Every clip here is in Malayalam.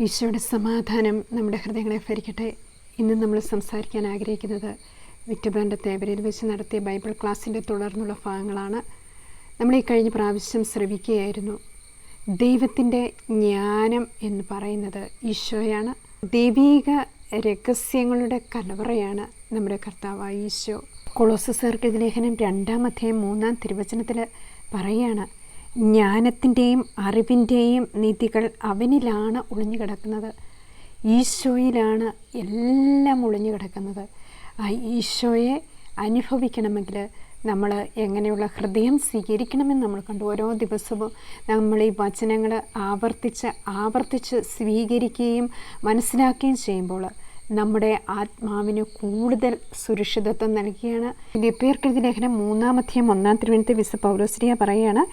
ഈശോയുടെ സമാധാനം നമ്മുടെ ഹൃദയങ്ങളെ ഭരിക്കട്ടെ. ഇന്ന് നമ്മൾ സംസാരിക്കാൻ ആഗ്രഹിക്കുന്നത് വിറ്റുബാന്റെ തേവരയിൽ വെച്ച് നടത്തിയ ബൈബിൾ ക്ലാസ്സിന്റെ തുടർന്നുള്ള ഭാഗങ്ങളാണ്. നമ്മൾ ഈ കഴിഞ്ഞ പ്രാവശ്യം ശ്രവിക്കുകയായിരുന്നു. ദൈവത്തിന്റെ ജ്ഞാനം എന്ന് പറയുന്നത് ഈശോയാണ്. ദൈവീക രഹസ്യങ്ങളുടെ കലവറയാണ് നമ്മുടെ കർത്താവായ ഈശോ. കൊളോസസർക്ക് ലേഖനം രണ്ടാം അധ്യായം മൂന്നാം തിരുവചനത്തിൽ പറയുകയാണ് ജ്ഞാനത്തിന്റെയും അറിവിന്റെയും നിധികൾ അവനിലാണ് ഒളിഞ്ഞു കിടക്കുന്നത് ഈശോയിലാണ് എല്ലാം ഒളിഞ്ഞു കിടക്കുന്നത് ആ ഈശോയെ അനുഭവിക്കണമെങ്കിൽ നമ്മൾ എങ്ങനെയുള്ള ഹൃദയം സ്വീകരിക്കണമെന്ന് നമ്മൾ കണ്ടു. ഓരോ ദിവസവും നമ്മൾ ഈ വചനങ്ങൾ ആവർത്തിച്ച് ആവർത്തിച്ച് സ്വീകരിക്കുകയും മനസ്സിലാക്കുകയും ചെയ്യുമ്പോൾ നമ്മുടെ ആത്മാവിന് കൂടുതൽ സുരക്ഷിതത്വം നൽകുകയാണ്. ലിപ്പേർക്കെതിരെ ലേഖനം മൂന്നാമധ്യം ഒന്നാം തിരുവനന്തപുരത്തെ വിസ പൗലോശ്രീയ പറയുകയാണ്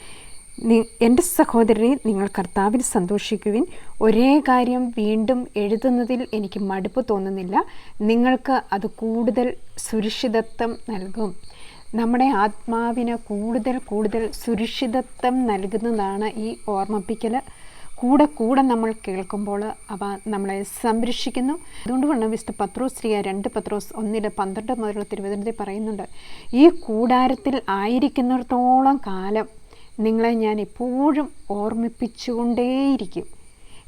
എന്റെ സഹോദരനെ നിങ്ങൾ കർത്താവിൽ സന്തോഷിക്കുവിൻ. ഒരേ കാര്യം വീണ്ടും എഴുതുന്നതിൽ എനിക്ക് മടുപ്പ് തോന്നുന്നില്ല. നിങ്ങൾക്ക് അത് കൂടുതൽ സുരക്ഷിതത്വം നൽകും. നമ്മുടെ ആത്മാവിന് കൂടുതൽ കൂടുതൽ സുരക്ഷിതത്വം നൽകുന്നതാണ് ഈ ഓർമ്മിപ്പിക്കൽ കൂടെ കൂടെ നമ്മൾ കേൾക്കുമ്പോൾ അവ നമ്മളെ സംരക്ഷിക്കുന്നു. അതുകൊണ്ട് വേണം വിശുദ്ധ പത്രോസ് ശ്രീയ രണ്ട് പത്രോസ് ഒന്നിൽ പന്ത്രണ്ട് മുതലുള്ള തിരുവനന്തപുരത്തിൽ പറയുന്നുണ്ട് ഈ കൂടാരത്തിൽ ആയിരിക്കുന്നിടത്തോളം കാലം നിങ്ങളെ ഞാൻ എപ്പോഴും ഓർമ്മിപ്പിച്ചുകൊണ്ടേയിരിക്കും.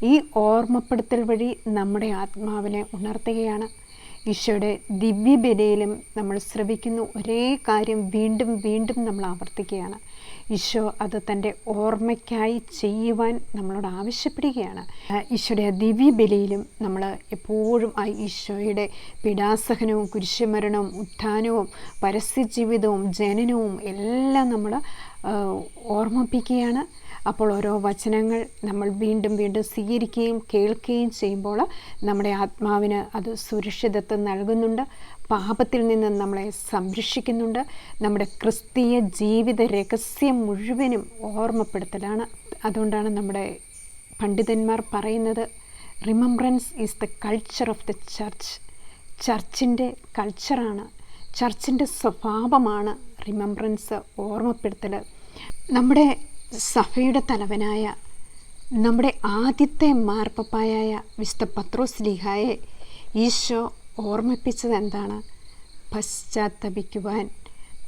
ഈ ഓർമ്മപ്പെടുത്തൽ വഴി നമ്മുടെ ആത്മാവിനെ ഉണർത്തുകയാണ്. ഈശോയുടെ ദിവ്യബലയിലും നമ്മൾ ശ്രവിക്കുന്ന ഒരേ കാര്യം വീണ്ടും വീണ്ടും നമ്മൾ ആവർത്തിക്കുകയാണ്. ഈശോ അത് തന്റെ ഓർമ്മയ്ക്കായി ചെയ്യുവാൻ നമ്മളോട് ആവശ്യപ്പെടുകയാണ്. ഈശോയുടെ ദിവ്യബലിയിലും നമ്മൾ എപ്പോഴും ആ ഈശോയുടെ പിടാസഹനവും കുരിശുമരണവും ഉത്ഥാനവും പരസ്യജീവിതവും ജനനവും എല്ലാം നമ്മൾ ഓർമ്മിപ്പിക്കുകയാണ്. അപ്പോൾ ഓരോ വചനങ്ങൾ നമ്മൾ വീണ്ടും വീണ്ടും സ്വീകരിക്കുകയും കേൾക്കുകയും ചെയ്യുമ്പോൾ നമ്മുടെ ആത്മാവിന് അത് സുരക്ഷിതത്വം നൽകുന്നുണ്ട്. പാപത്തിൽ നിന്ന് നമ്മളെ സംരക്ഷിക്കുന്നുണ്ട്. നമ്മുടെ ക്രിസ്തീയ ജീവിത രഹസ്യം മുഴുവനും ഓർമ്മപ്പെടുത്തലാണ്. അതുകൊണ്ടാണ് നമ്മുടെ പണ്ഡിതന്മാർ പറയുന്നത് remembrance is the culture of the church ചർച്ചിന്റെ കൾച്ചറാണ് ചർച്ചിന്റെ സ്വഭാവമാണ് റിമംബ്രൻസ് ഓർമ്മപ്പെടുത്തൽ. നമ്മുടെ സഭയുടെ തലവനായ നമ്മുടെ ആദ്യത്തെ മാർപ്പപ്പായായ വിശുദ്ധ പത്രോസ് ലിഹായെ ഈശോ ഓർമ്മിപ്പിച്ചത് എന്താണ് പശ്ചാത്തപിക്കുവാൻ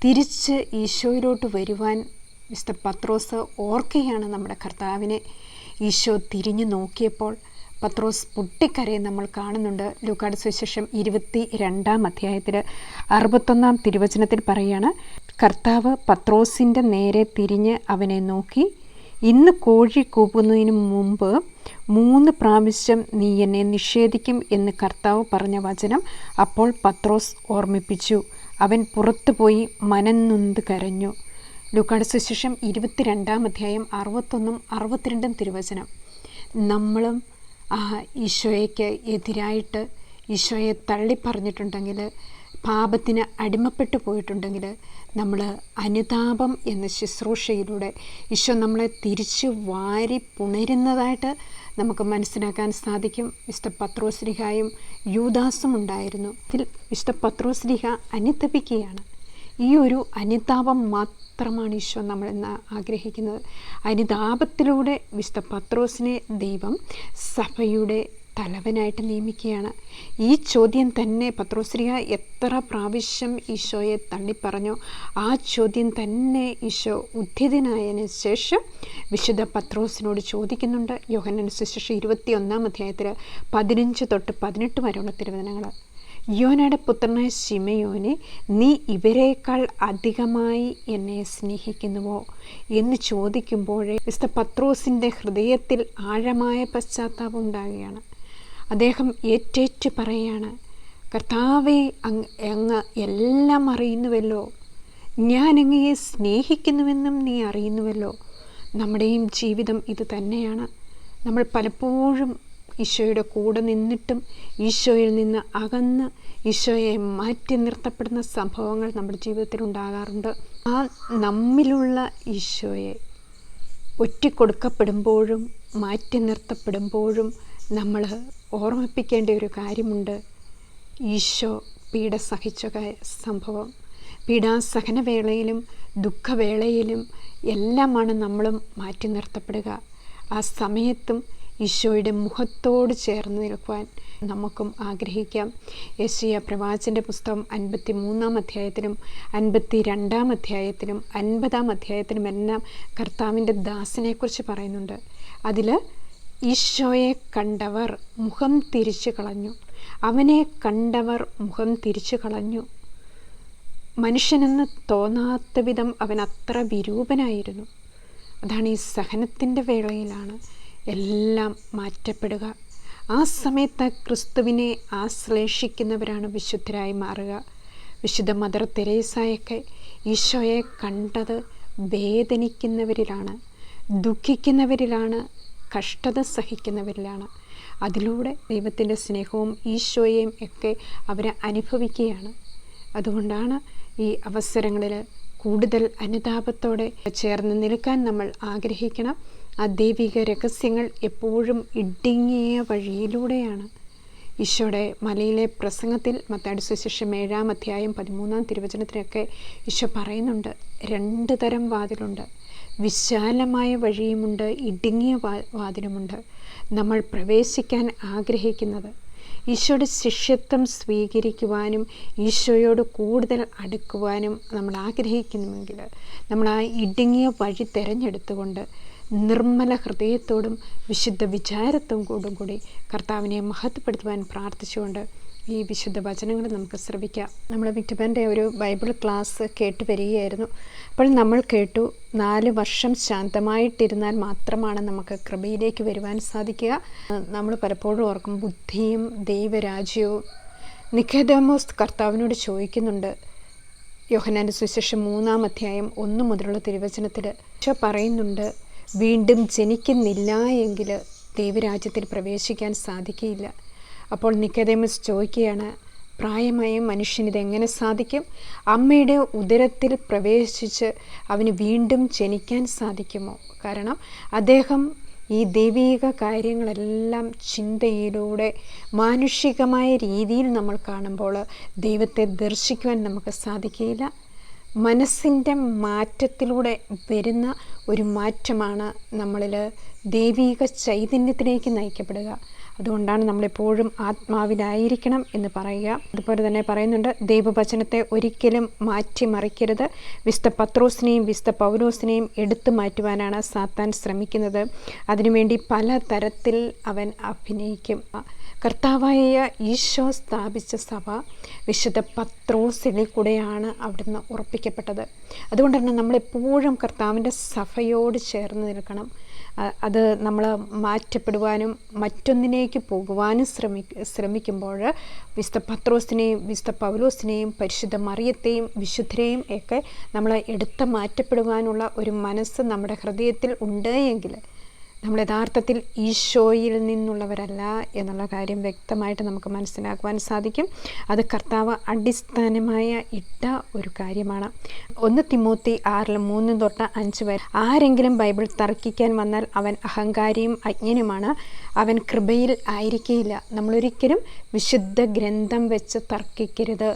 തിരിച്ച് ഈശോയിലോട്ട് വരുവാൻ മിസ്റ്റർ പത്രോസ് ഓർക്കുകയാണ് നമ്മുടെ കർത്താവിനെ. ഈശോ തിരിഞ്ഞു നോക്കിയപ്പോൾ പത്രോസ് പൊട്ടിക്കരയെ നമ്മൾ കാണുന്നുണ്ട്. ലൂക്കാട് സുവിശേഷം ഇരുപത്തി രണ്ടാം അധ്യായത്തിൽ അറുപത്തൊന്നാം തിരുവചനത്തിൽ പറയുകയാണ് കർത്താവ് പത്രോസിന്റെ നേരെ തിരിഞ്ഞ് അവനെ നോക്കി ഇന്ന് കോഴി കൂപ്പുന്നതിന് മുമ്പ് മൂന്ന് പ്രാവശ്യം നീ എന്നെ നിഷേധിക്കും എന്ന് കർത്താവ് പറഞ്ഞ വചനം അപ്പോൾ പത്രോസ് ഓർമ്മിപ്പിച്ചു. അവൻ പുറത്തുപോയി മനന്നുന്ത് കരഞ്ഞു. ലുക്കാട് സുശേഷം ഇരുപത്തിരണ്ടാം അധ്യായം അറുപത്തൊന്നും അറുപത്തിരണ്ടും തിരുവചനം. നമ്മളും ഈശോയ്ക്ക് എതിരായിട്ട് ഈശോയെ തള്ളിപ്പറഞ്ഞിട്ടുണ്ടെങ്കിൽ പാപത്തിന് അടിമപ്പെട്ടു പോയിട്ടുണ്ടെങ്കിൽ നമ്മൾ അനുതാപം എന്ന ശുശ്രൂഷയിലൂടെ ഈശോ നമ്മളെ തിരിച്ച് വാരി പുണരുന്നതായിട്ട് നമുക്ക് മനസ്സിലാക്കാൻ സാധിക്കും. വിശുദ്ധ പത്രോസ്ലിഹായും യൂദാസും ഉണ്ടായിരുന്നു. ഇതിൽ വിശുദ്ധ പത്രോസ്ലിഹ അനുതപിക്കുകയാണ്. ഈ ഒരു അനുതാപം മാത്രമാണ് ഈശോ നമ്മൾ ഇന്ന് ആഗ്രഹിക്കുന്നത്. അനുതാപത്തിലൂടെ വിശുദ്ധ പത്രോസിനെ ദൈവം സഭയുടെ തലവനായിട്ട് നിയമിക്കുകയാണ്. ഈ ചോദ്യം തന്നെ പത്രോശ്രീയ എത്ര പ്രാവശ്യം ഈശോയെ തള്ളിപ്പറഞ്ഞോ? ആ ചോദ്യം തന്നെ ഈശോ ഉദ്ധിതനായതിനു ശേഷം വിശുദ്ധ പത്രോസിനോട് ചോദിക്കുന്നുണ്ട്. യോഹനൻ സുശേഷം ഇരുപത്തി ഒന്നാം അധ്യായത്തിൽ പതിനഞ്ച് തൊട്ട് പതിനെട്ട് വരെയുള്ള തിരുവചനങ്ങൾ. യോനയുടെ പുത്രനായ ശിമയോനെ നീ ഇവരെക്കാൾ അധികമായി എന്നെ സ്നേഹിക്കുന്നുവോ? എന്ന് ചോദിക്കുമ്പോഴേ വിശുദ്ധ പത്രോസിന്റെ ഹൃദയത്തിൽ ആഴമായ പശ്ചാത്താപം ഉണ്ടാകുകയാണ് അദ്ദേഹം ഏറ്റേറ്റ് പറയാണ് കർത്താവെ അങ്ങ് എല്ലാം അറിയുന്നുവല്ലോ. ഞാൻ അങ്ങയെ സ്നേഹിക്കുന്നുവെന്നും നീ അറിയുന്നുവല്ലോ. നമ്മുടെയും ജീവിതം ഇത് തന്നെയാണ്. നമ്മൾ പലപ്പോഴും ഈശോയുടെ കൂടെ നിന്നിട്ടും ഈശോയിൽ നിന്ന് അകന്ന് ഈശോയെ മാറ്റി നിർത്തപ്പെടുന്ന സംഭവങ്ങൾ നമ്മുടെ ജീവിതത്തിൽ ഉണ്ടാകാറുണ്ട്. ആ നമ്മിലുള്ള ഈശോയെ ഒറ്റിക്കൊടുക്കപ്പെടുമ്പോഴും മാറ്റി നിർത്തപ്പെടുമ്പോഴും നമ്മൾ ഓർമ്മിപ്പിക്കേണ്ട ഒരു കാര്യമുണ്ട്. ഈശോ പീഡ സഹിച്ച സംഭവം. പീഡാസഹനവേളയിലും ദുഃഖവേളയിലും എല്ലാമാണ് നമ്മളും മാറ്റി നിർത്തപ്പെടുക. ആ സമയത്തും ഈശോയുടെ മുഖത്തോട് ചേർന്ന് നിൽക്കുവാൻ നമുക്കും ആഗ്രഹിക്കാം. യശിയ പ്രവാചന്റെ പുസ്തകം അൻപത്തി മൂന്നാം അധ്യായത്തിലും അൻപത്തി രണ്ടാം അധ്യായത്തിലും അൻപതാം അധ്യായത്തിലും എല്ലാം കർത്താവിന്റെ ദാസിനെക്കുറിച്ച് പറയുന്നുണ്ട്. അതിൽ ഈശോയെ കണ്ടവർ മുഖം തിരിച്ചു കളഞ്ഞു. അവനെ കണ്ടവർ മുഖം തിരിച്ചു കളഞ്ഞു. മനുഷ്യനെന്ന് തോന്നാത്ത വിധം അവൻ അത്ര വിരൂപനായിരുന്നു. അതാണ് ഈ സഹനത്തിന്റെ വേളയിലാണ് എല്ലാം മാറ്റപ്പെടുക. ആ സമയത്ത് ക്രിസ്തുവിനെ ആശ്ലേഷിക്കുന്നവരാണ് വിശുദ്ധരായി മാറുക. വിശുദ്ധ മദർ തെരേസായൊക്കെ ഈശോയെ കണ്ടത് വേദനിക്കുന്നവരിലാണ് ദുഃഖിക്കുന്നവരിലാണ് കഷ്ടത സഹിക്കുന്നവരിലാണ്. അതിലൂടെ ദൈവത്തിന്റെ സ്നേഹവും ഈശോയെയും ഒക്കെ അവരെ അനുഭവിക്കുകയാണ്. അതുകൊണ്ടാണ് ഈ അവസരങ്ങളിൽ കൂടുതൽ അനുതാപത്തോടെ ചേർന്ന് നിൽക്കാൻ നമ്മൾ ആഗ്രഹിക്കണം. ആ ദൈവിക രഹസ്യങ്ങൾ എപ്പോഴും ഇടുങ്ങിയ വഴിയിലൂടെയാണ്. ഈശോയുടെ മലയിലെ പ്രസംഗത്തിൽ മത്താടി സുശേഷം ഏഴാം അധ്യായം പതിമൂന്നാം തിരുവചനത്തിനൊക്കെ ഈശോ പറയുന്നുണ്ട്. രണ്ട് തരം വാതിലുണ്ട്. വിശാലമായ വഴിയുമുണ്ട് ഇടുങ്ങിയ വാതിലുമുണ്ട് നമ്മൾ പ്രവേശിക്കാൻ ആഗ്രഹിക്കുന്നത്. ഈശോയുടെ ശിഷ്യത്വം സ്വീകരിക്കുവാനും ഈശോയോട് കൂടുതൽ അടുക്കുവാനും നമ്മൾ ആഗ്രഹിക്കുന്നുവെങ്കിൽ നമ്മൾ ആ ഇടുങ്ങിയ വഴി തിരഞ്ഞെടുത്തുകൊണ്ട് നിർമ്മല ഹൃദയത്തോടും വിശുദ്ധ വിചാരത്തോടും കൂടി കർത്താവിനെ മഹത്വപ്പെടുത്തുവാൻ പ്രാർത്ഥിച്ചുകൊണ്ട് ഈ വിശുദ്ധ വചനങ്ങൾ നമുക്ക് ശ്രമിക്കാം നമ്മൾ വിക്ടബന്റെ ഒരു ബൈബിൾ ക്ലാസ് കേട്ട് വരികയായിരുന്നു. അപ്പോൾ നമ്മൾ കേട്ടു നാല് വർഷം ശാന്തമായിട്ടിരുന്നാൽ മാത്രമാണ് നമുക്ക് കൃപയിലേക്ക് വരുവാൻ സാധിക്കുക. നമ്മൾ പലപ്പോഴും ഓർക്കും ബുദ്ധിയും ദൈവരാജ്യവും. നിഖേദമോസ് കർത്താവിനോട് ചോദിക്കുന്നുണ്ട് യോഹനാന്റെ സുവിശേഷം മൂന്നാം അധ്യായം ഒന്നു മുതലുള്ള തിരുവചനത്തിൽ പറയുന്നുണ്ട് വീണ്ടും ജനിക്കുന്നില്ല എങ്കിൽ ദൈവരാജ്യത്തിൽ പ്രവേശിക്കാൻ സാധിക്കുകയില്ല അപ്പോൾ നിക്കതേമസ് ചോദിക്കുകയാണ് പ്രായമായ മനുഷ്യന് ഇതെങ്ങനെ സാധിക്കും? അമ്മയുടെ ഉദരത്തിൽ പ്രവേശിച്ച് അവന് വീണ്ടും ജനിക്കാൻ സാധിക്കുമോ? കാരണം അദ്ദേഹം ഈ ദൈവീക കാര്യങ്ങളെല്ലാം ചിന്തയിലൂടെ മാനുഷികമായ രീതിയിൽ നമ്മൾ കാണുമ്പോൾ ദൈവത്തെ ദർശിക്കുവാൻ നമുക്ക് സാധിക്കുകയില്ല. മനസ്സിന്റെ മാറ്റത്തിലൂടെ വരുന്ന ഒരു മാറ്റമാണ് നമ്മളിൽ ദൈവീക ചൈതന്യത്തിലേക്ക് നയിക്കപ്പെടുക. അതുകൊണ്ടാണ് നമ്മളെപ്പോഴും ആത്മാവിലായിരിക്കണം എന്ന് പറയുക. അതുപോലെ തന്നെ പറയുന്നുണ്ട് ദൈവവചനത്തെ ഒരിക്കലും മാറ്റിമറിക്കരുത്. വിശുദ്ധ പത്രോസിനെയും വിശുദ്ധ പൗലോസിനെയും എടുത്തു മാറ്റുവാനാണ് സാത്താൻ ശ്രമിക്കുന്നത്. അതിനുവേണ്ടി പല തരത്തിൽ അവൻ അഭിനയിക്കും. കർത്താവായ ഈശോ സ്ഥാപിച്ച സഭ വിശുദ്ധ പത്രോസിനെ കൂടെയാണ് അവിടുന്ന് ഉറപ്പിക്കപ്പെട്ടത്. അതുകൊണ്ട് തന്നെ നമ്മളെപ്പോഴും കർത്താവിന്റെ സഭയോട് ചേർന്ന് നിൽക്കണം. അത് നമ്മൾ മാറ്റപ്പെടുവാനും മറ്റൊന്നിലേക്ക് പോകുവാനും ശ്രമി ശ്രമിക്കുമ്പോൾ വിശുദ്ധ പത്രോസിനെയും വിശുദ്ധ പൗലോസിനെയും പരിശുദ്ധ മറിയത്തെയും വിശുദ്ധരെയും ഒക്കെ നമ്മൾ എടുത്ത് മാറ്റപ്പെടുവാനുള്ള ഒരു മനസ്സ് നമ്മുടെ ഹൃദയത്തിൽ ഉണ്ട് എങ്കിൽ നമ്മൾ യഥാർത്ഥത്തിൽ ഈശോയിൽ നിന്നുള്ളവരല്ല എന്നുള്ള കാര്യം വ്യക്തമായിട്ട് നമുക്ക് മനസ്സിലാക്കുവാൻ സാധിക്കും. അത് കർത്താവ് അടിസ്ഥാനമായ ഇട്ട ഒരു കാര്യമാണ്. ഒന്ന് തിമൂത്തി ആറിൽ മൂന്ന് തൊട്ട് അഞ്ച് വരെ ആരെങ്കിലും ബൈബിൾ തർക്കിക്കാൻ വന്നാൽ അവൻ അഹങ്കാരിയും അജ്ഞനുമാണ്. അവൻ കൃപയിൽ ആയിരിക്കില്ല നമ്മളൊരിക്കലും വിശുദ്ധ ഗ്രന്ഥം വെച്ച് തർക്കിക്കരുത്.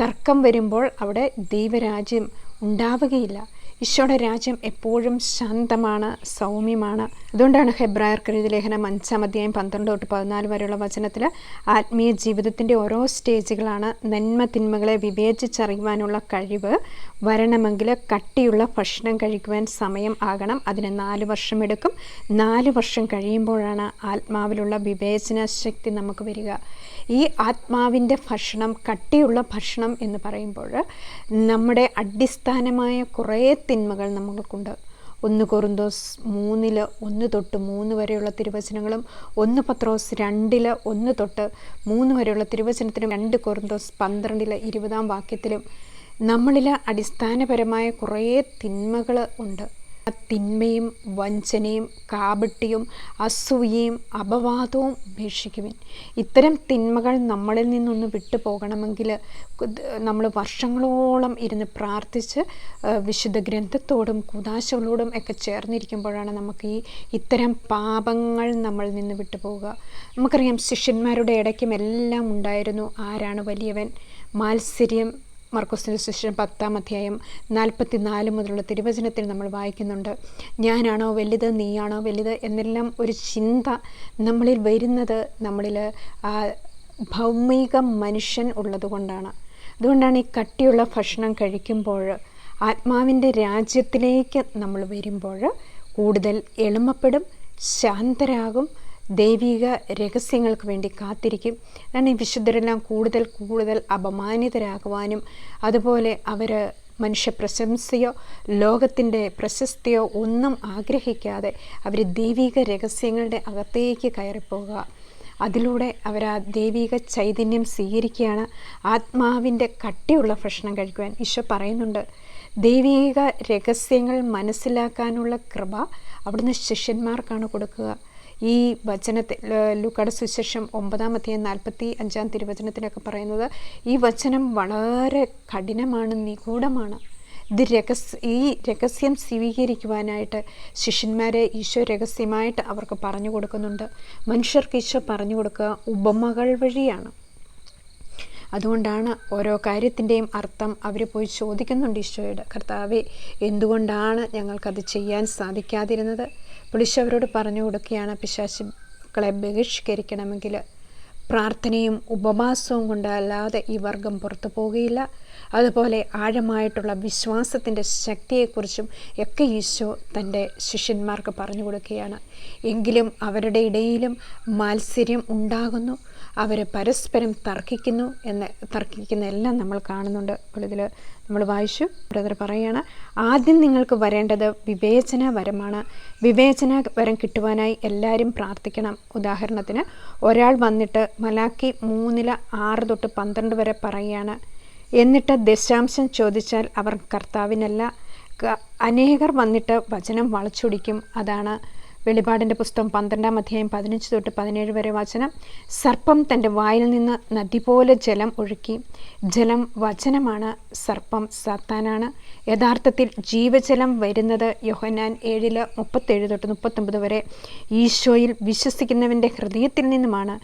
തർക്കം വരുമ്പോൾ അവിടെ ദൈവരാജ്യം ഉണ്ടാവുകയില്ല. ഈശോയുടെ രാജ്യം എപ്പോഴും ശാന്തമാണ് സൗമ്യമാണ്. അതുകൊണ്ടാണ് ഹെബ്രായർ കെഴുതി ലേഖനം അഞ്ചാം അധ്യായം പന്ത്രണ്ട് തൊട്ട് പതിനാല് വരെയുള്ള വചനത്തിൽ ആത്മീയ ജീവിതത്തിന്റെ ഓരോ സ്റ്റേജുകളാണ് നന്മ തിന്മകളെ വിവേചിച്ചറിയുവാനുള്ള കഴിവ് വരണമെങ്കിൽ കട്ടിയുള്ള ഭക്ഷണം കഴിക്കുവാൻ സമയം ആകണം അതിന് നാല് വർഷം എടുക്കും. നാല് വർഷം കഴിയുമ്പോഴാണ് ആത്മാവിലുള്ള വിവേചന ശക്തി നമുക്ക് വരിക. ഈ ആത്മാവിന്റെ ഭക്ഷണം കട്ടിയുള്ള ഭക്ഷണം എന്ന് പറയുമ്പോൾ നമ്മുടെ അടിസ്ഥാനമായ കുറേ തിന്മകൾ നമ്മൾക്കുണ്ട്. ഒന്ന് കൊറിന്തോസ് മൂന്നിൽ ഒന്ന് തൊട്ട് മൂന്ന് വരെയുള്ള തിരുവചനങ്ങളും ഒന്ന് പത്രോസ് രണ്ടിൽ ഒന്ന് തൊട്ട് മൂന്ന് വരെയുള്ള തിരുവചനത്തിലും രണ്ട് കൊറിന്തോസ് പന്ത്രണ്ടിൽ ഇരുപതാം വാക്യത്തിലും നമ്മളിൽ അടിസ്ഥാനപരമായ കുറേ തിന്മകൾ ഉണ്ട്. തിന്മയും വഞ്ചനയും കാപട്യവും അസൂയയും അപവാദവും ഉപേക്ഷിക്കുവിൻ. ഇത്തരം തിന്മകൾ നമ്മളിൽ നിന്നൊന്ന് വിട്ടു പോകണമെങ്കിൽ നമ്മൾ വർഷങ്ങളോളം ഇരുന്ന് പ്രാർത്ഥിച്ച് വിശുദ്ധ ഗ്രന്ഥത്തോടും കുതാശകളോടും ഒക്കെ ചേർന്നിരിക്കുമ്പോഴാണ് നമുക്ക് ഈ ഇത്തരം പാപങ്ങൾ നമ്മളിൽ നിന്ന് വിട്ടു പോവുക നമുക്കറിയാം ശിഷ്യന്മാരുടെ ഇടയ്ക്കും എല്ലാം ഉണ്ടായിരുന്നു. ആരാണ് വലിയവൻ? മാത്സര്യം മർക്കോസിന്റെ ശിഷ്യൻ പത്താം അധ്യായം നാൽപ്പത്തി നാല് മുതലുള്ള തിരുവചനത്തിൽ നമ്മൾ വായിക്കുന്നുണ്ട്. ഞാനാണോ വലുത് നീയാണോ വലുത് എന്നെല്ലാം ഒരു ചിന്ത നമ്മളിൽ വരുന്നത് നമ്മളിൽ ഭൗമിക മനുഷ്യൻ ഉള്ളതുകൊണ്ടാണ്. അതുകൊണ്ടാണ് ഈ കട്ടിയുള്ള ഭക്ഷണം കഴിക്കുമ്പോൾ ആത്മാവിന്റെ രാജ്യത്തിലേക്ക് നമ്മൾ വരുമ്പോൾ കൂടുതൽ എളുമപ്പെടും ശാന്തരാകും ദൈവിക രഹസ്യങ്ങൾക്ക് വേണ്ടി കാത്തിരിക്കും. കാരണം ഈ വിശുദ്ധരെല്ലാം കൂടുതൽ കൂടുതൽ അപമാനിതരാകുവാനും അതുപോലെ അവർ മനുഷ്യ പ്രശംസയോ ലോകത്തിന്റെ പ്രശസ്തിയോ ഒന്നും ആഗ്രഹിക്കാതെ അവർ ദൈവിക രഹസ്യങ്ങളുടെ അകത്തേക്ക് കയറിപ്പോകുക. അതിലൂടെ അവർ ആ ദൈവിക ചൈതന്യം സ്വീകരിക്കുകയാണ്. ആത്മാവിന്റെ കട്ടിയുള്ള ഭക്ഷണം കഴിക്കുവാൻ ഈശോ പറയുന്നുണ്ട്. ദൈവിക രഹസ്യങ്ങൾ മനസ്സിലാക്കാനുള്ള കൃപ അവിടുന്ന് ശിഷ്യന്മാർക്കാണ് കൊടുക്കുക. ഈ വചനത്തിൽ ലുക്കട സുശേഷം ഒമ്പതാമത്തെ നാൽപ്പത്തി അഞ്ചാം തിരുവചനത്തിലൊക്കെ പറയുന്നത് ഈ വചനം വളരെ കഠിനമാണ് നിഗൂഢമാണ്. ഇത് രഹസ്യ ഈ രഹസ്യം സ്വീകരിക്കുവാനായിട്ട് ശിഷ്യന്മാരെ ഈശോ രഹസ്യമായിട്ട് അവർക്ക് പറഞ്ഞു കൊടുക്കുന്നുണ്ട്. മനുഷ്യർക്ക് ഈശോ പറഞ്ഞു കൊടുക്കുക ഉപമകൾ വഴിയാണ്. അതുകൊണ്ടാണ് ഓരോ കാര്യത്തിന്റെയും അർത്ഥം അവർ പോയി ചോദിക്കുന്നുണ്ട് ഈശോയുടെ. കർത്താവെ എന്തുകൊണ്ടാണ് ഞങ്ങൾക്കത് ചെയ്യാൻ സാധിക്കാതിരുന്നത്? പുളിശ് അവരോട് പറഞ്ഞു കൊടുക്കുകയാണ് പിശാശുക്കളെ ബഹിഷ്കരിക്കണമെങ്കിൽ പ്രാർത്ഥനയും ഉപവാസവും കൊണ്ടല്ലാതെ ഈ വർഗം പുറത്തു പോകുകയില്ല അതുപോലെ ആഴമായിട്ടുള്ള വിശ്വാസത്തിന്റെ ശക്തിയെക്കുറിച്ചും ഒക്കെ ഈശോ തന്റെ ശിഷ്യന്മാർക്ക് പറഞ്ഞു കൊടുക്കുകയാണ്. എങ്കിലും അവരുടെ ഇടയിലും മാത്സര്യം ഉണ്ടാകുന്നു. അവർ പരസ്പരം തർക്കിക്കുന്നു എന്ന് തർക്കിക്കുന്ന എല്ലാം നമ്മൾ കാണുന്നുണ്ട്. അപ്പോൾ ഇതിൽ നമ്മൾ വായിച്ചു. ബ്രദർ പറയുകയാണ് ആദ്യം നിങ്ങൾക്ക് വരേണ്ടത് വിവേചനവരമാണ്. വിവേചനവരം കിട്ടുവാനായി എല്ലാവരും പ്രാർത്ഥിക്കണം. ഉദാഹരണത്തിന് ഒരാൾ വന്നിട്ട് മലാക്കി മൂന്നില ആറ് തൊട്ട് പന്ത്രണ്ട് വരെ പറയുകയാണ് എന്നിട്ട് ദശാംശം ചോദിച്ചാൽ അവർ കർത്താവിനല്ല. അനേകർ വന്നിട്ട് വചനം വളച്ചൊടിക്കും. അതാണ് വെളിപാടിന്റെ പുസ്തകം പന്ത്രണ്ടാം അധ്യായം പതിനഞ്ച് തൊട്ട് പതിനേഴ് വരെ വചനം. സർപ്പം തന്റെ വായിൽ നിന്ന് നദി പോലെ ജലം ഒഴുക്കി. ജലം വചനമാണ് സർപ്പം സാത്താനാണ്. യഥാർത്ഥത്തിൽ ജീവജലം വരുന്നത് യോഹനാൻ ഏഴിൽ മുപ്പത്തേഴ് തൊട്ട് മുപ്പത്തൊമ്പത് വരെ. ഈശോയിൽ വിശ്വസിക്കുന്നവന്റെ ഹൃദയത്തിൽ നിന്നുമാണ്.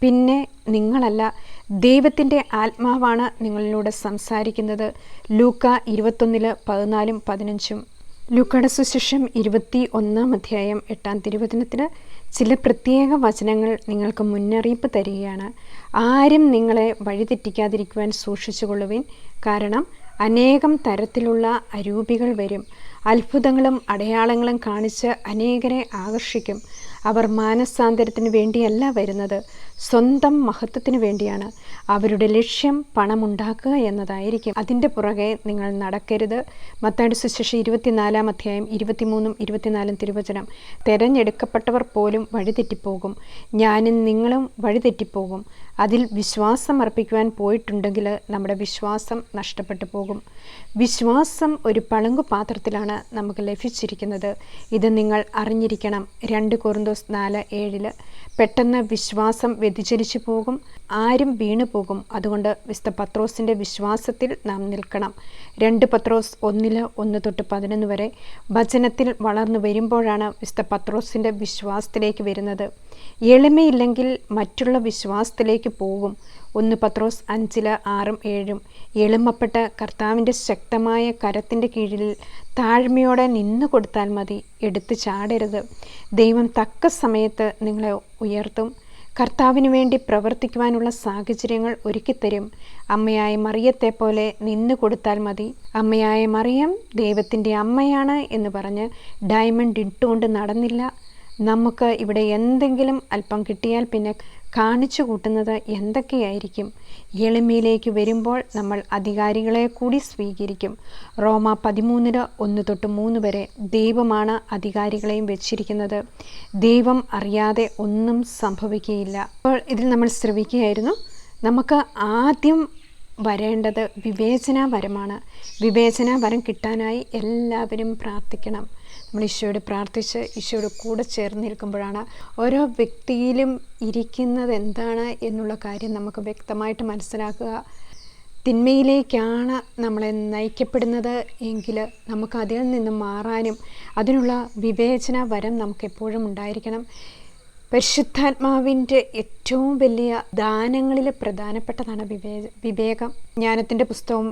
പിന്നെ നിങ്ങളല്ല ദൈവത്തിന്റെ ആത്മാവാണ് നിങ്ങളിലൂടെ സംസാരിക്കുന്നത്. ലൂക്ക ഇരുപത്തൊന്നിൽ പതിനാലും പതിനഞ്ചും. ലൂക്കയുടെ സുശേഷം ഇരുപത്തി ഒന്നാം അധ്യായം എട്ടാം തിരുവചനത്തിന് ചില പ്രത്യേക വചനങ്ങൾ നിങ്ങൾക്ക് മുന്നറിയിപ്പ് തരികയാണ്. ആരും നിങ്ങളെ വഴിതെറ്റിക്കാതിരിക്കുവാൻ സൂക്ഷിച്ചുകൊള്ളുവിൻ. കാരണം അനേകം തരത്തിലുള്ള അരൂപികൾ വരും. അത്ഭുതങ്ങളും അടയാളങ്ങളും കാണിച്ച് അനേകരെ ആകർഷിക്കും. അവർ മാനസാന്തരത്തിന് വേണ്ടിയല്ല വരുന്നത്. സ്വന്തം മഹത്വത്തിന് വേണ്ടിയാണ്. അവരുടെ ലക്ഷ്യം പണമുണ്ടാക്കുക എന്നതായിരിക്കും. അതിന്റെ പുറകെ നിങ്ങൾ നടക്കരുത്. മത്താടി സുശേഷം ഇരുപത്തിനാലാം അധ്യായം ഇരുപത്തിമൂന്നും ഇരുപത്തിനാലും തിരുവചനം. തെരഞ്ഞെടുക്കപ്പെട്ടവർ പോലും വഴിതെറ്റിപ്പോകും. ഞാനും നിങ്ങളും വഴിതെറ്റിപ്പോകും. അതിൽ വിശ്വാസം അർപ്പിക്കുവാൻ പോയിട്ടുണ്ടെങ്കിൽ നമ്മുടെ വിശ്വാസം നഷ്ടപ്പെട്ടു പോകും. വിശ്വാസം ഒരു പളുങ്കു പാത്രത്തിലാണ് നമുക്ക് ലഭിച്ചിരിക്കുന്നത്. ഇത് നിങ്ങൾ അറിഞ്ഞിരിക്കണം. രണ്ട് കോറിന്തോസ് നാല് ഏഴിൽ പെട്ടെന്ന് വിശ്വാസം വ്യതിചലിച്ചു പോകും. ആരും വീണു പോകും അതുകൊണ്ട് വിസ്ത പത്രോസിന്റെ വിശ്വാസത്തിൽ നാം നിൽക്കണം. രണ്ട് പത്രോസ് ഒന്നിൽ ഒന്ന് തൊട്ട് പതിനൊന്ന് വരെ ഭജനത്തിൽ വളർന്നു വരുമ്പോഴാണ് വിസ്ത പത്രോസിന്റെ വിശ്വാസത്തിലേക്ക് വരുന്നത്. എളിമയില്ലെങ്കിൽ മറ്റുള്ള വിശ്വാസത്തിലേക്ക് പോകും. ഒന്ന് പത്രോസ് അഞ്ചിൽ ആറും ഏഴും. എളിമപ്പെട്ട കർത്താവിന്റെ ശക്തമായ കരത്തിന്റെ കീഴിൽ താഴ്മയോടെ നിന്നു കൊടുത്താൽ മതി. എടുത്തു ചാടരുത്. ദൈവം തക്ക സമയത്ത് നിങ്ങളെ ഉയർത്തും. കർത്താവിന് വേണ്ടി പ്രവർത്തിക്കുവാനുള്ള സാഹചര്യങ്ങൾ ഒരുക്കിത്തരും. അമ്മയായ മറിയത്തെ പോലെ നിന്നു കൊടുത്താൽ മതി. അമ്മയായ മറിയം ദൈവത്തിന്റെ അമ്മയാണ് എന്ന് പറഞ്ഞ് ഡയമണ്ട് ഇട്ടുകൊണ്ട് നടന്നില്ല. നമുക്ക് ഇവിടെ എന്തെങ്കിലും അല്പം കിട്ടിയാൽ പിന്നെ കാണിച്ചു കൂട്ടുന്നത് എന്തൊക്കെയായിരിക്കും? എളിമയിലേക്ക് വരുമ്പോൾ നമ്മൾ അധികാരികളെ കൂടി സ്വീകരിക്കും. റോമ പതിമൂന്നിന് ഒന്ന് തൊട്ട് മൂന്ന് വരെ ദൈവമാണ് അധികാരികളെയും വെച്ചിരിക്കുന്നത്. ദൈവം അറിയാതെ ഒന്നും സംഭവിക്കുകയില്ല. അപ്പോൾ ഇതിൽ നമ്മൾ ശ്രവിക്കുകയായിരുന്നു. നമുക്ക് ആദ്യം വരേണ്ടത് വിവേചനാപരമാണ് വിവേചനാപരം കിട്ടാനായി എല്ലാവരും പ്രാർത്ഥിക്കണം. നമ്മൾ ഈശോയോട് പ്രാർത്ഥിച്ച് ഈശോയുടെ കൂടെ ചേർന്നിരിക്കുമ്പോഴാണ് ഓരോ വ്യക്തിയിലും ഇരിക്കുന്നത് എന്താണ് എന്നുള്ള കാര്യം നമുക്ക് വ്യക്തമായിട്ട് മനസ്സിലാക്കുക. തിന്മയിലേക്കാണ് നമ്മളെ നയിക്കപ്പെടുന്നത് എങ്കിൽ നമുക്ക് അതിൽ നിന്ന് മാറാനും അതിനുള്ള വിവേചന വരം നമുക്ക് എപ്പോഴും ഉണ്ടായിരിക്കണം. പരിശുദ്ധാത്മാവിന്റെ ഏറ്റവും വലിയ ദാനങ്ങളിൽ പ്രധാനപ്പെട്ടതാണ് വിവേ വിവേകം. ജ്ഞാനത്തിന്റെ പുസ്തകം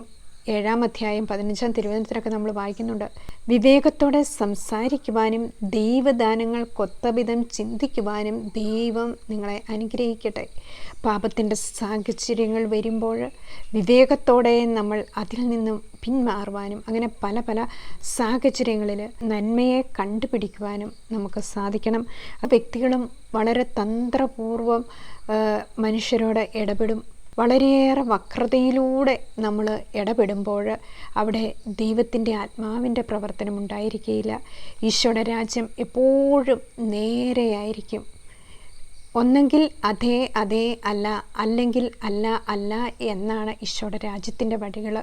ഏഴാം അധ്യായം പതിനഞ്ചാം തിരുവനന്തപുരമൊക്കെ നമ്മൾ വായിക്കുന്നുണ്ട്. വിവേകത്തോടെ സംസാരിക്കുവാനും ദൈവദാനങ്ങൾ കൊത്തവിധം ചിന്തിക്കുവാനും ദൈവം നിങ്ങളെ അനുഗ്രഹിക്കട്ടെ. പാപത്തിന്റെ സാഹചര്യങ്ങൾ വരുമ്പോൾ വിവേകത്തോടെ നമ്മൾ അതിൽ നിന്നും പിന്മാറുവാനും അങ്ങനെ പല പല സാഹചര്യങ്ങളിൽ നന്മയെ കണ്ടുപിടിക്കുവാനും നമുക്ക് സാധിക്കണം. ആ വ്യക്തികളും വളരെ തന്ത്രപൂർവം മനുഷ്യരോട് ഇടപെടും. വളരെയേറെ വക്രതയിലൂടെ നമ്മൾ ഇടപെടുമ്പോൾ അവിടെ ദൈവത്തിന്റെ ആത്മാവിന്റെ പ്രവർത്തനം ഉണ്ടായിരിക്കുകയില്ല. ഈശോയുടെ രാജ്യം എപ്പോഴും നേരെയായിരിക്കും. ഒന്നെങ്കിൽ അതേ അതേ അല്ല അല്ലെങ്കിൽ അല്ല അല്ല എന്നാണ് ഈശോയുടെ രാജ്യത്തിന്റെ വഴികൾ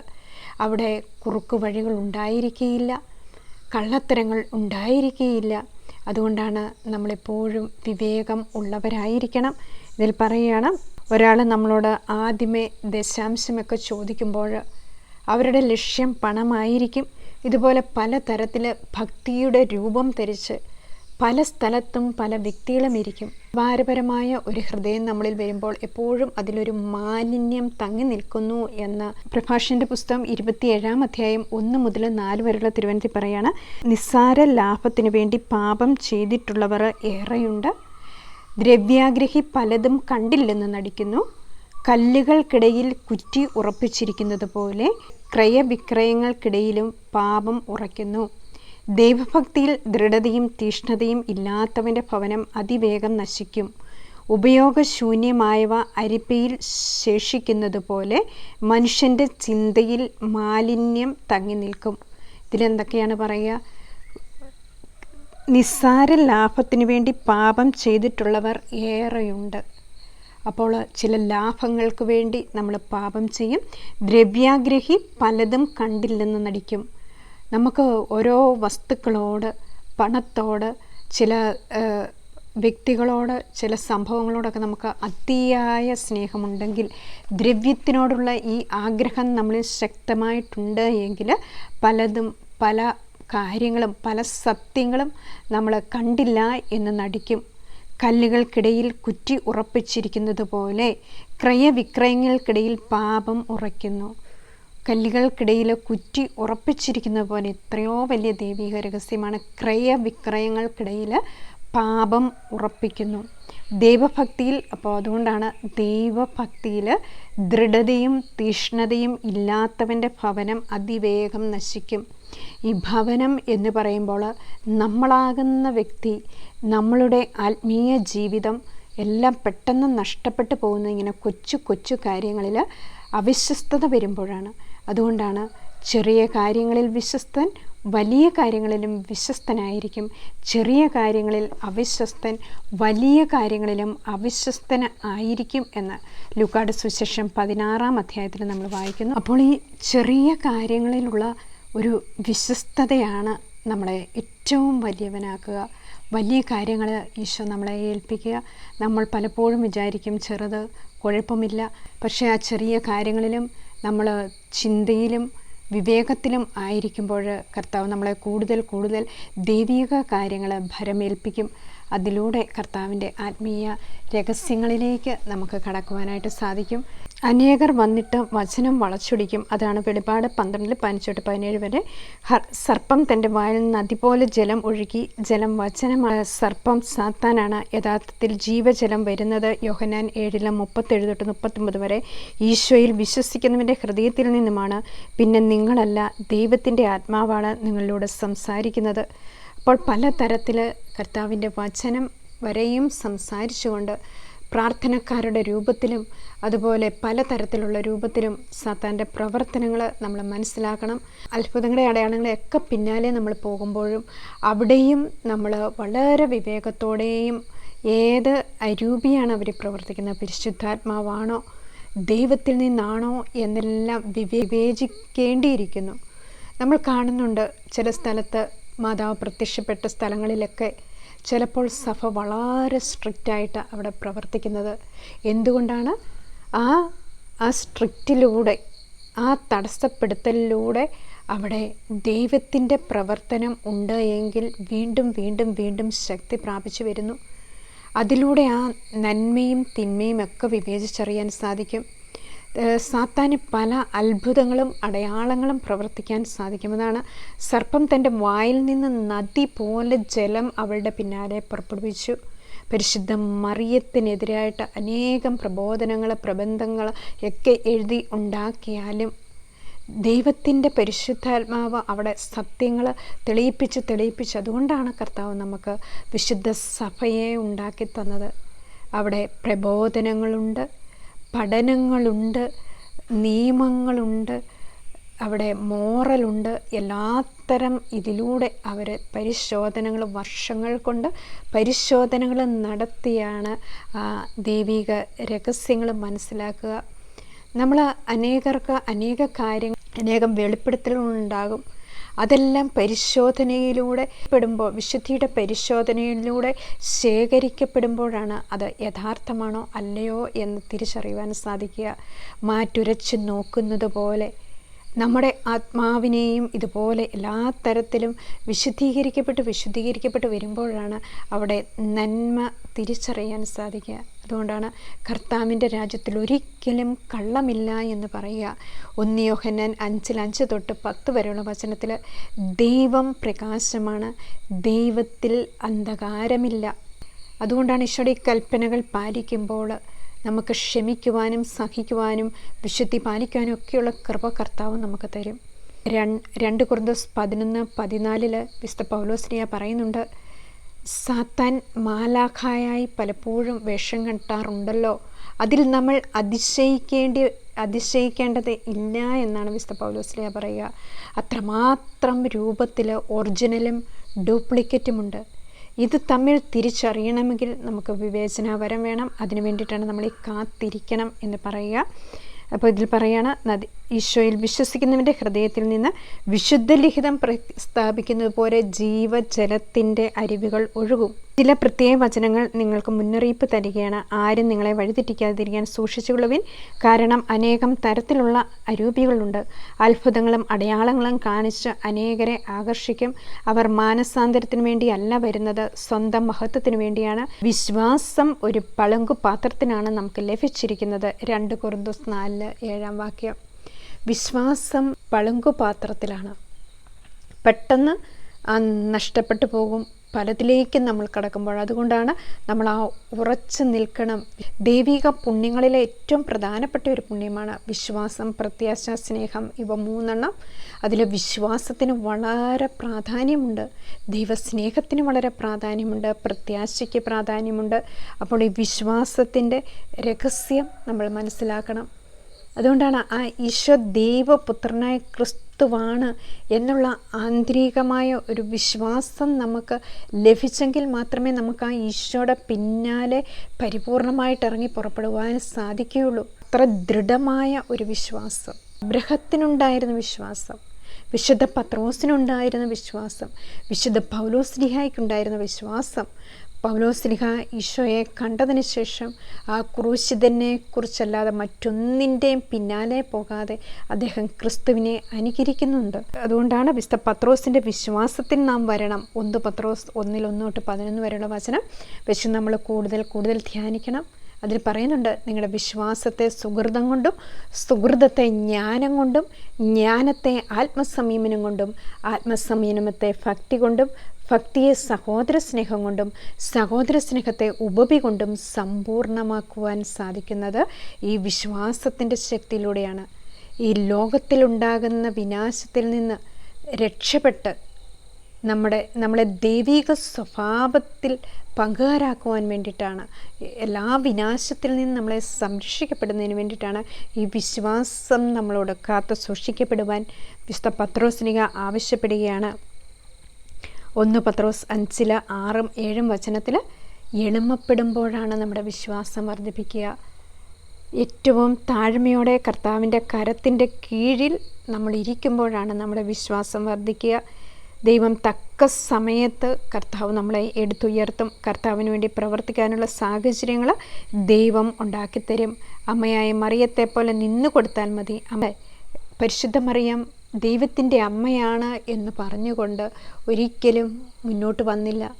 അവിടെ കുറുക്കു വഴികൾ ഉണ്ടായിരിക്കുകയില്ല കള്ളത്തരങ്ങൾ ഉണ്ടായിരിക്കുകയില്ല. അതുകൊണ്ടാണ് നമ്മളെപ്പോഴും വിവേകം ഉള്ളവരായിരിക്കണം. ഇതിൽ പറയുകയാണ് ഒരാൾ നമ്മളോട് ആദ്യമേ ദശാംശമൊക്കെ ചോദിക്കുമ്പോൾ അവരുടെ ലക്ഷ്യം പണമായിരിക്കും. ഇതുപോലെ പല തരത്തിൽ ഭക്തിയുടെ രൂപം ധരിച്ച് പല സ്ഥലത്തും പല വ്യക്തികളും ഇരിക്കും. ഭാരപരമായ ഒരു ഹൃദയം നമ്മളിൽ വരുമ്പോൾ എപ്പോഴും അതിലൊരു മാലിന്യം തങ്ങി നിൽക്കുന്നു എന്ന പ്രഭാഷന്റെ പുസ്തകം ഇരുപത്തിയേഴാം അധ്യായം ഒന്ന് മുതൽ നാല് വരെയുള്ള തിരുവനന്തപുരം പറയാണ് നിസ്സാര ലാഭത്തിനു വേണ്ടി പാപം ചെയ്തിട്ടുള്ളവർ ഏറെയുണ്ട്. ദ്രവ്യാഗ്രഹി പലതും കണ്ടില്ലെന്ന് നടിക്കുന്നു. കല്ലുകൾക്കിടയിൽ കുറ്റി ഉറപ്പിച്ചിരിക്കുന്നത് പോലെ ക്രയവിക്രയങ്ങൾക്കിടയിലും പാപം ഉറയ്ക്കുന്നു. ദൈവഭക്തിയിൽ ദൃഢതയും തീഷ്ണതയും ഇല്ലാത്തവന്റെ ഭവനം അതിവേഗം നശിക്കും. ഉപയോഗശൂന്യമായവ അരിപ്പയിൽ ശേഷിക്കുന്നത് മനുഷ്യന്റെ ചിന്തയിൽ മാലിന്യം തങ്ങി നിൽക്കും. ഇതിലെന്തൊക്കെയാണ് പറയുക? നിസ്സാര ലാഭത്തിനു വേണ്ടി പാപം ചെയ്തിട്ടുള്ളവർ ഏറെയുണ്ട്. അപ്പോൾ ചില ലാഭങ്ങൾക്ക് വേണ്ടി നമ്മൾ പാപം ചെയ്യും. ദ്രവ്യാഗ്രഹി പലതും കണ്ടില്ലെന്ന് നടിക്കും. നമുക്ക് ഓരോ വസ്തുക്കളോട് പണത്തോട് ചില വ്യക്തികളോട് ചില സംഭവങ്ങളോടൊക്കെ നമുക്ക് അതിയായ സ്നേഹമുണ്ടെങ്കിൽ ദ്രവ്യത്തിനോടുള്ള ഈ ആഗ്രഹം നമ്മളിൽ ശക്തമായിട്ടുണ്ട് എങ്കിൽ പലതും പല കാര്യങ്ങളും പല സത്യങ്ങളും നമ്മൾ കണ്ടില്ല എന്ന് നടിക്കും. കല്ലുകൾക്കിടയിൽ കുറ്റി ഉറപ്പിച്ചിരിക്കുന്നത് പോലെ ക്രയവിക്രയങ്ങൾക്കിടയിൽ പാപം ഉറയ്ക്കുന്നു. കല്ലുകൾക്കിടയിൽ കുറ്റി ഉറപ്പിച്ചിരിക്കുന്ന പോലെ എത്രയോ വലിയ ദൈവിക രഹസ്യമാണ് ക്രയവിക്രയങ്ങൾക്കിടയിൽ പാപം ഉറപ്പിക്കുന്നു. ദൈവഭക്തിയിൽ അപ്പോൾ അതുകൊണ്ടാണ് ദൈവഭക്തിയിൽ ദൃഢതയും തീഷ്ണതയും ഇല്ലാത്തവന്റെ ഭവനം അതിവേഗം നശിക്കും. ഈ ഭവനം എന്ന് പറയുമ്പോൾ നമ്മളാകുന്ന വ്യക്തി നമ്മളുടെ ആത്മീയ ജീവിതം എല്ലാം പെട്ടെന്ന് നഷ്ടപ്പെട്ടു പോകുന്ന ഇങ്ങനെ കൊച്ചു കൊച്ചു കാര്യങ്ങളിൽ അവിശ്വസ്തത വരുമ്പോഴാണ്. അതുകൊണ്ടാണ് ചെറിയ കാര്യങ്ങളിൽ വിശ്വസ്തൻ വലിയ കാര്യങ്ങളിലും വിശ്വസ്തനായിരിക്കും. ചെറിയ കാര്യങ്ങളിൽ അവിശ്വസ്തൻ വലിയ കാര്യങ്ങളിലും അവിശ്വസ്തന ആയിരിക്കും എന്ന് ലുക്കാട് സുശേഷം പതിനാറാം അധ്യായത്തിൽ നമ്മൾ വായിക്കുന്നു. അപ്പോൾ ഈ ചെറിയ കാര്യങ്ങളിലുള്ള ഒരു വിശ്വസ്തതയാണ് നമ്മളെ ഏറ്റവും വലിയവനാക്കുക. വലിയ കാര്യങ്ങൾ ഈശോ നമ്മളെ ഏൽപ്പിക്കുക. നമ്മൾ പലപ്പോഴും വിചാരിക്കും ചെറുത് കുഴപ്പമില്ല. പക്ഷേ ആ ചെറിയ കാര്യങ്ങളിലും നമ്മൾ ചിന്തയിലും വിവേകത്തിലും ആയിരിക്കുമ്പോൾ കർത്താവ് നമ്മളെ കൂടുതൽ കൂടുതൽ ദൈവിക കാര്യങ്ങൾ ഭരമേൽപ്പിക്കും. അതിലൂടെ കർത്താവിന്റെ ആത്മീയ രഹസ്യങ്ങളിലേക്ക് നമുക്ക് കടക്കുവാനായിട്ട് സാധിക്കും. അനേകർ വന്നിട്ട് വചനം വളച്ചൊടിക്കും. അതാണ് വെളിപാട് പന്ത്രണ്ടിൽ പതിനഞ്ചോട്ട് പതിനേഴ് വരെ. സർപ്പം തന്റെ വായിൽ നിന്ന് അതിപോലെ ജലം ഒഴുകി ജലം വചനമായ സർപ്പം സാത്താനാണ് യഥാർത്ഥത്തിൽ ജീവജലം വരുന്നത്. യോഹനാൻ ഏഴിലെ മുപ്പത്തേഴ് തൊട്ട് മുപ്പത്തൊമ്പത് വരെ. ഈശോയിൽ വിശ്വസിക്കുന്നവന്റെ ഹൃദയത്തിൽ നിന്നുമാണ്. പിന്നെ നിങ്ങളല്ല ദൈവത്തിന്റെ ആത്മാവാണ് നിങ്ങളിലൂടെ സംസാരിക്കുന്നത്. അപ്പോൾ പലതരത്തിൽ കർത്താവിന്റെ വചനം വരെയും സംസാരിച്ചുകൊണ്ട് പ്രാർത്ഥനക്കാരുടെ രൂപത്തിലും അതുപോലെ പലതരത്തിലുള്ള രൂപത്തിലും സാത്താന്റെ പ്രവർത്തനങ്ങൾ നമ്മൾ മനസ്സിലാക്കണം. അത്ഭുതങ്ങളുടെ അടയാളങ്ങളെയൊക്കെ പിന്നാലെ നമ്മൾ പോകുമ്പോഴും അവിടെയും നമ്മൾ വളരെ വിവേകത്തോടെയും ഏത് അരൂപിയാണ് അവർ പ്രവർത്തിക്കുന്നത്? പരിശുദ്ധാത്മാവാണോ? ദൈവത്തിൽ നിന്നാണോ? എന്നെല്ലാം വിവേചിക്കേണ്ടിയിരിക്കുന്നു. നമ്മൾ കാണുന്നുണ്ട് ചില സ്ഥലത്ത് മാതാവ് പ്രത്യക്ഷപ്പെട്ട സ്ഥലങ്ങളിലൊക്കെ ചിലപ്പോൾ സഭ വളരെ സ്ട്രിക്റ്റായിട്ട് അവിടെ പ്രവർത്തിക്കുന്നത്. എന്തുകൊണ്ടാണ്? ആ ആ സ്ട്രിക്റ്റിലൂടെ ആ തടസ്സപ്പെടുത്തലിലൂടെ അവിടെ ദൈവത്തിന്റെ പ്രവർത്തനം ഉണ്ട് എങ്കിൽ വീണ്ടും വീണ്ടും വീണ്ടും ശക്തി പ്രാപിച്ചു വരുന്നു. അതിലൂടെ ആ നന്മയും തിന്മയും ഒക്കെ വിവേചിച്ചറിയാൻ സാധിക്കും. സാത്താന് പല അത്ഭുതങ്ങളും അടയാളങ്ങളും പ്രവർത്തിക്കാൻ സാധിക്കുമെന്നാണ് സർപ്പം തന്റെ വായിൽ നിന്ന് നദി പോലെ ജലം അവളുടെ പിന്നാലെ പുറപ്പെടുവിച്ചു. പരിശുദ്ധ മറിയത്തിനെതിരായിട്ട് അനേകം പ്രബോധനങ്ങൾ പ്രബന്ധങ്ങൾ ഒക്കെ എഴുതി ഉണ്ടാക്കിയാലും ദൈവത്തിന്റെ പരിശുദ്ധാത്മാവ് അവിടെ സത്യങ്ങൾ തെളിയിപ്പിച്ച് തെളിയിപ്പിച്ച് അതുകൊണ്ടാണ് കർത്താവ് നമുക്ക് വിശുദ്ധ സഭയെ ഉണ്ടാക്കി തന്നത്. അവിടെ പ്രബോധനങ്ങളുണ്ട് പഠനങ്ങളുണ്ട് നിയമങ്ങളുണ്ട് അവിടെ മോറലുണ്ട് എല്ലാത്തരം ഇതിലൂടെ അവർ പരിശോധനകൾ വർഷങ്ങൾ കൊണ്ട് പരിശോധനകൾ നടത്തിയാണ് ദൈവിക രഹസ്യങ്ങൾ മനസ്സിലാക്കുക. നമ്മൾ അനേകർക്ക് അനേക കാര്യങ്ങൾ അനേകം വെളിപ്പെടുത്തലുണ്ടാകും അതെല്ലാം പരിശോധനയിലൂടെ പെടുമ്പോൾ വിശുദ്ധിയുടെ പരിശോധനയിലൂടെ ശേഖരിക്കപ്പെടുമ്പോഴാണ് അത് യഥാർത്ഥമാണോ അല്ലയോ എന്ന് തിരിച്ചറിയുവാൻ സാധിക്കുക. മാറ്റുരച്ച് നോക്കുന്നത് പോലെ നമ്മുടെ ആത്മാവിനെയും ഇതുപോലെ എല്ലാ തരത്തിലും വിശുദ്ധീകരിക്കപ്പെട്ട് വിശുദ്ധീകരിക്കപ്പെട്ട് വരുമ്പോഴാണ് അവിടെ നന്മ തിരിച്ചറിയാൻ സാധിക്കുക. അതുകൊണ്ടാണ് കർത്താവിന്റെ രാജ്യത്തിൽ ഒരിക്കലും കള്ളമില്ല എന്ന് പറയുക. ഒന്നിയോഹന്നാൻ അഞ്ചിൽ അഞ്ച് തൊട്ട് പത്ത് വരെയുള്ള വചനത്തിൽ ദൈവം പ്രകാശമാണ് ദൈവത്തിൽ അന്ധകാരമില്ല. അതുകൊണ്ടാണ് ഈശോയുടെ കൽപ്പനകൾ പാലിക്കുമ്പോൾ നമുക്ക് ക്ഷമിക്കുവാനും സഹിക്കുവാനും വിശുദ്ധി പാലിക്കുവാനും ഒക്കെയുള്ള കൃപ കർത്താവ് നമുക്ക് തരും. രണ്ട് കുറുന്തസ് പതിനൊന്ന് പതിനാലിൽ വിശുദ്ധ പൗലോസ്നിയ പറയുന്നുണ്ട് സാത്താൻ മാലാഖായായി പലപ്പോഴും വേഷം കെട്ടാറുണ്ടല്ലോ. അതിൽ നമ്മൾ അതിശയിക്കേണ്ടി അതിശയിക്കേണ്ടത് ഇല്ല എന്നാണ് വിശുദ്ധ പൗലോസ്ലിയ പറയുക. അത്രമാത്രം രൂപത്തിൽ ഒറിജിനലും ഡ്യൂപ്ലിക്കറ്റുമുണ്ട്. ഇത് തമ്മിൽ തിരിച്ചറിയണമെങ്കിൽ നമുക്ക് വിവേചനാപരം വേണം. അതിനു വേണ്ടിയിട്ടാണ് നമ്മൾ ഈ കാത്തിരിക്കണം എന്ന് പറയുക. അപ്പോൾ ഇതിൽ പറയാണ് നദി ഈശോയിൽ വിശ്വസിക്കുന്നവന്റെ ഹൃദയത്തിൽ നിന്ന് വിശുദ്ധ ലിഖിതം പ്രസ്ഥാപിക്കുന്നത് പോലെ ജീവജലത്തിന്റെ അരുവികൾ ഒഴുകും. ചില പ്രത്യേക വചനങ്ങൾ നിങ്ങൾക്ക് മുന്നറിയിപ്പ് തരികയാണ്. ആരും നിങ്ങളെ വഴിതെറ്റിക്കാതിരിക്കാൻ സൂക്ഷിച്ചുകൊള്ളുവിൻ. കാരണം അനേകം തരത്തിലുള്ള അരൂപികളുണ്ട്. അത്ഭുതങ്ങളും അടയാളങ്ങളും കാണിച്ച് അനേകരെ ആകർഷിക്കും. അവർ മാനസാന്തരത്തിന് വേണ്ടിയല്ല വരുന്നത്. സ്വന്തം മഹത്വത്തിന് വേണ്ടിയാണ്. വിശ്വാസം ഒരു പളുങ്കു പാത്രത്തിനാണ് നമുക്ക് ലഭിച്ചിരിക്കുന്നത്. രണ്ട് കുറുന്തോസ് നാലിൽ ഏഴാം വാക്യം. വിശ്വാസം പളുങ്കു പാത്രത്തിലാണ്. പെട്ടെന്ന് നഷ്ടപ്പെട്ടു പോകും. പലതിലേക്കും നമ്മൾ കടക്കുമ്പോൾ അതുകൊണ്ടാണ് നമ്മൾ ആ ഉറച്ചു നിൽക്കണം. ദൈവിക പുണ്യങ്ങളിലെ ഏറ്റവും പ്രധാനപ്പെട്ട ഒരു പുണ്യമാണ് വിശ്വാസം പ്രത്യാശ സ്നേഹം. ഇവ മൂന്നെണ്ണം അതിൽ വിശ്വാസത്തിന് വളരെ പ്രാധാന്യമുണ്ട്. ദൈവസ്നേഹത്തിന് വളരെ പ്രാധാന്യമുണ്ട്. പ്രത്യാശയ്ക്ക് പ്രാധാന്യമുണ്ട്. അപ്പോൾ ഈ വിശ്വാസത്തിന്റെ രഹസ്യം നമ്മൾ മനസ്സിലാക്കണം. അതുകൊണ്ടാണ് ആ ഈശോ ദൈവപുത്രനായ ക്രിസ്തുവാണ് എന്നുള്ള ആന്തരികമായ ഒരു വിശ്വാസം നമുക്ക് ലഭിച്ചെങ്കിൽ മാത്രമേ നമുക്ക് ആ ഈശോയുടെ പിന്നാലെ പരിപൂർണമായിട്ട് ഇറങ്ങി പുറപ്പെടുവാൻ സാധിക്കുകയുള്ളൂ. അത്ര ദൃഢമായ ഒരു വിശ്വാസം. ബൃഹത്തിനുണ്ടായിരുന്ന വിശ്വാസം വിശുദ്ധ പത്രോസിനുണ്ടായിരുന്ന വിശ്വാസം വിശുദ്ധ പൗലോസ്ലിഹായ്ക്കുണ്ടായിരുന്ന വിശ്വാസം പൗലോസ്ലിഹ ഈശോയെ കണ്ടതിന് ശേഷം ആ ക്രൂശിതനെ കുറിച്ചല്ലാതെ മറ്റൊന്നിന്റെയും പിന്നാലെ പോകാതെ അദ്ദേഹം ക്രിസ്തുവിനെ അനുകരിക്കുന്നുണ്ട്. അതുകൊണ്ടാണ് വിശുദ്ധ പത്രോസിന്റെ വിശ്വാസത്തിൽ നാം വരണം. ഒന്ന് പത്രോസ് ഒന്നിൽ ഒന്ന് തൊട്ട് പതിനൊന്ന് വരെയുള്ള വചനം വെച്ച് നമ്മൾ കൂടുതൽ കൂടുതൽ ധ്യാനിക്കണം. അതിൽ പറയുന്നുണ്ട് നിങ്ങളുടെ വിശ്വാസത്തെ സുഹൃതം കൊണ്ടും സുഹൃതത്തെ ജ്ഞാനം കൊണ്ടും ജ്ഞാനത്തെ ആത്മസംയമനം കൊണ്ടും ആത്മസംയമനത്തെ ഭക്തി കൊണ്ടും ഭക്തിയെ സഹോദര സ്നേഹം കൊണ്ടും സഹോദര സ്നേഹത്തെ ഉപപി കൊണ്ടും സമ്പൂർണമാക്കുവാൻ സാധിക്കുന്നത് ഈ വിശ്വാസത്തിന്റെ ശക്തിയിലൂടെയാണ്. ഈ ലോകത്തിലുണ്ടാകുന്ന വിനാശത്തിൽ നിന്ന് രക്ഷപ്പെട്ട് നമ്മുടെ നമ്മളെ ദൈവിക സ്വഭാവത്തിൽ പങ്കുകാരാക്കുവാൻ വേണ്ടിയിട്ടാണ് എല്ലാ വിനാശത്തിൽ നിന്ന് നമ്മളെ സംരക്ഷിക്കപ്പെടുന്നതിന് വേണ്ടിയിട്ടാണ് ഈ വിശ്വാസം നമ്മളോട് കാത്തു സൂക്ഷിക്കപ്പെടുവാൻ വിശുദ്ധ പത്രോസ്നിക ആവശ്യപ്പെടുകയാണ്. ഒന്ന് പത്രോസ് അഞ്ചിൽ ആറും ഏഴും വചനത്തിൽ എളിമപ്പെടുമ്പോഴാണ് നമ്മുടെ വിശ്വാസം വർദ്ധിപ്പിക്കുക. ഏറ്റവും താഴ്മയോടെ കർത്താവിന്റെ കരത്തിന്റെ കീഴിൽ നമ്മൾ ഇരിക്കുമ്പോഴാണ് നമ്മുടെ വിശ്വാസം വർദ്ധിക്കുക. ദൈവം തക്ക സമയത്ത് കർത്താവ് നമ്മളെ എടുത്തുയർത്തും. കർത്താവിന് വേണ്ടി പ്രവർത്തിക്കാനുള്ള സാഹചര്യങ്ങൾ ദൈവം ഉണ്ടാക്കിത്തരും. അമ്മയായ മറിയത്തെ പോലെ നിന്നു കൊടുത്താൽ മതി. അമ്മ പരിശുദ്ധ മറിയം ദൈവത്തിന്റെ അമ്മയാണ് എന്ന് പറഞ്ഞുകൊണ്ട് ഒരിക്കലും മുന്നോട്ട് വന്നില്ല.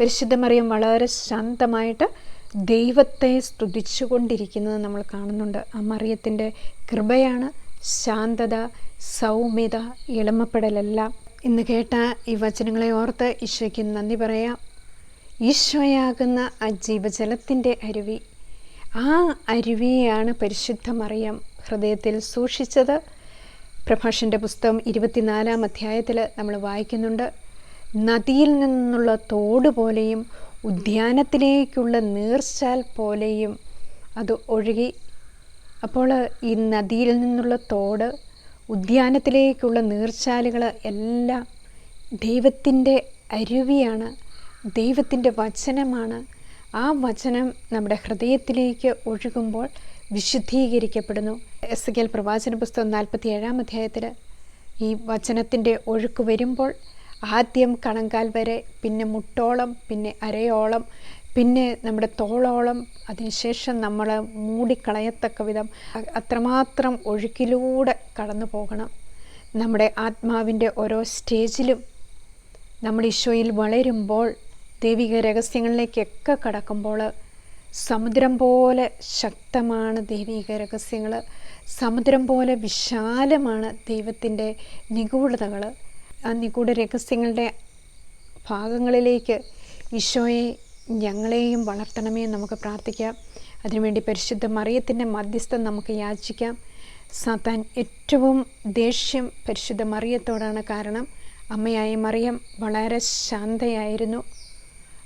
പരിശുദ്ധ മറിയം വളരെ ശാന്തമായിട്ട് ദൈവത്തെ സ്തുതിച്ചുകൊണ്ടിരിക്കുന്നത് നമ്മൾ കാണുന്നുണ്ട്. ആ മറിയത്തിന്റെ കൃപയാണ് ശാന്തത സൗമ്യത എളിമപ്പെടലെല്ലാം ഇന്ന് കേട്ട ഈ വചനങ്ങളെ ഓർത്ത് ഈശോയ്ക്ക് നന്ദി പറയാം. ഈശോയാകുന്ന ആ ജീവജലത്തിന്റെ അരുവി. ആ അരുവിയാണ് പരിശുദ്ധ മറിയം ഹൃദയത്തിൽ സൂക്ഷിച്ചത്. പ്രഭാഷന്റെ പുസ്തകം ഇരുപത്തിനാലാം അധ്യായത്തിൽ നമ്മൾ വായിക്കുന്നുണ്ട്. നദിയിൽ നിന്നുള്ള തോട് പോലെയും ഉദ്യാനത്തിലേക്കുള്ള നീർച്ചാൽ പോലെയും അത് ഒഴുകി. അപ്പോൾ ഈ നദിയിൽ നിന്നുള്ള തോട് ഉദ്യാനത്തിലേക്കുള്ള നീർച്ചാലുകൾ എല്ലാം ദൈവത്തിന്റെ അരുവിയാണ് ദൈവത്തിന്റെ വചനമാണ്. ആ വചനം നമ്മുടെ ഹൃദയത്തിലേക്ക് ഒഴുകുമ്പോൾ വിശുദ്ധീകരിക്കപ്പെടുന്നു. എസ് കെൽ പ്രവാചന പുസ്തകം നാൽപ്പത്തി ഏഴാം അധ്യായത്തിൽ ഈ വചനത്തിന്റെ ഒഴുക്ക് വരുമ്പോൾ ആദ്യം കണങ്കാൽ വരെ പിന്നെ മുട്ടോളം പിന്നെ അരയോളം പിന്നെ നമ്മുടെ തോളോളം അതിനുശേഷം നമ്മൾ മൂടിക്കളയത്തക്ക വിധം അത്രമാത്രം ഒഴുക്കിലൂടെ കടന്നു പോകണം. നമ്മുടെ ആത്മാവിന്റെ ഓരോ സ്റ്റേജിലും നമ്മൾ ഈശോയിൽ വളരുമ്പോൾ ദൈവിക രഹസ്യങ്ങളിലേക്കൊക്കെ കടക്കുമ്പോൾ സമുദ്രം പോലെ ശക്തമാണ് ദൈവിക രഹസ്യങ്ങൾ സമുദ്രം പോലെ വിശാലമാണ് ദൈവത്തിന്റെ നിഗൂഢതകൾ ആ നിഗൂഢ രഹസ്യങ്ങളുടെ ഭാഗങ്ങളിലേക്ക് ഈശോയെ ഞങ്ങളെയും വളർത്തണമേ നമുക്ക് പ്രാർത്ഥിക്കാം. അതിനുവേണ്ടി പരിശുദ്ധ മറിയത്തിന്റെ മധ്യസ്ഥം നമുക്ക് യാചിക്കാം. സാത്താൻ ഏറ്റവും ദേഷ്യം പരിശുദ്ധ മറിയത്തോടാണ് കാരണം അമ്മയായ മറിയം വളരെ ശാന്തയായിരുന്നു.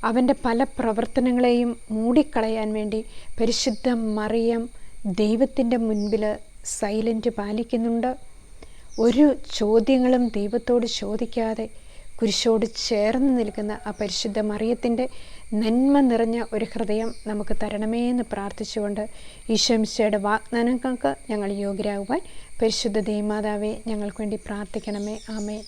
അവന്റെ പല പ്രവർത്തനങ്ങളെയും മൂടിക്കളയാൻ വേണ്ടി പരിശുദ്ധ മറിയം ദൈവത്തിന്റെ മുൻപിൽ സൈലന്റ് പാലിക്കുന്നുണ്ട്. ഒരു ചോദ്യങ്ങളും ദൈവത്തോട് ചോദിക്കാതെ കുരിശോട് ചേർന്ന് നിൽക്കുന്ന ആ പരിശുദ്ധ മറിയത്തിന്റെ നന്മ നിറഞ്ഞ ഒരു ഹൃദയം നമുക്ക് തരണമേ എന്ന് പ്രാർത്ഥിച്ചുകൊണ്ട് ഈശോമിശയുടെ വാഗ്ദാനങ്ങൾക്ക് ഞങ്ങൾ യോഗ്യരാകുവാൻ പരിശുദ്ധ ദേമാതാവെ ഞങ്ങൾക്ക് വേണ്ടി പ്രാർത്ഥിക്കണമേ. ആമേ